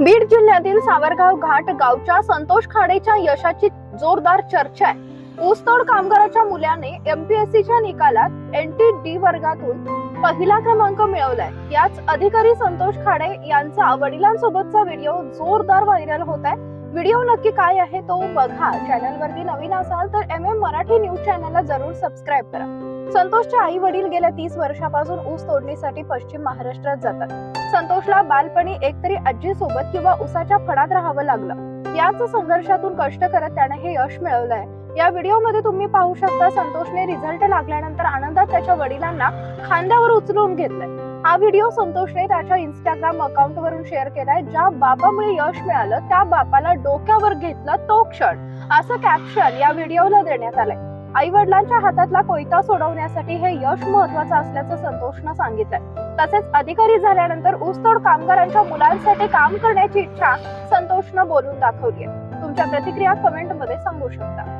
बीड जिल्ह्यातील सावरगाव घाट गावच्या संतोष खाडेच्या यशाची जोरदार चर्चा आहे. ऊसतोड कामगाराच्या मुलाने एमपीएससीच्या निकालात एनटी डी वर्गातून पहिला क्रमांक मिळवलाय. याच अधिकारी संतोष खाडे यांचा वडिलांसोबतचा व्हिडिओ जोरदार व्हायरल होत आहे. व्हिडिओ नक्की काय आहे तो बघा. चॅनलवरती नवीन असाल तर एम एम मराठी न्यूज चॅनलला जरूर सबस्क्राईब करा. संतोषच्या आई वडील गेल्या तीस वर्षापासून ऊस तोडणीसाठी पश्चिम महाराष्ट्रात जातात. संतोषला बालपणी एकतरी आजी सोबत किंवा उसाच्या फडात राहावं लागलं. याच संघर्षातून कष्ट करत त्याने हे यश मिळवलंय. या व्हिडिओमध्ये तुम्ही पाहू शकता संतोषने रिझल्ट लागल्यानंतर आनंदात त्याच्या वडिलांना खांद्यावर उचलून घेतलंय. हा व्हिडिओ संतोषने त्याच्या इंस्टाग्राम अकाउंट वरून शेअर केलाय. ज्या बापामुळे यश मिळालं त्या बापाला डोक्यावर घेतलं तो क्षण. असं कॅप्शन या व्हिडिओला देण्यात आलंय. आई वडिलांच्या हातातला कोयता सोडवण्यासाठी हे यश महत्वाचं असल्याचं संतोषनं सांगितलंय. तसेच अधिकारी झाल्यानंतर ऊसतोड कामगारांच्या मुलांसाठी काम करण्याची इच्छा संतोषनं बोलून दाखवली तुमच्या प्रतिक्रिया कमेंटमध्ये सांगू शकता.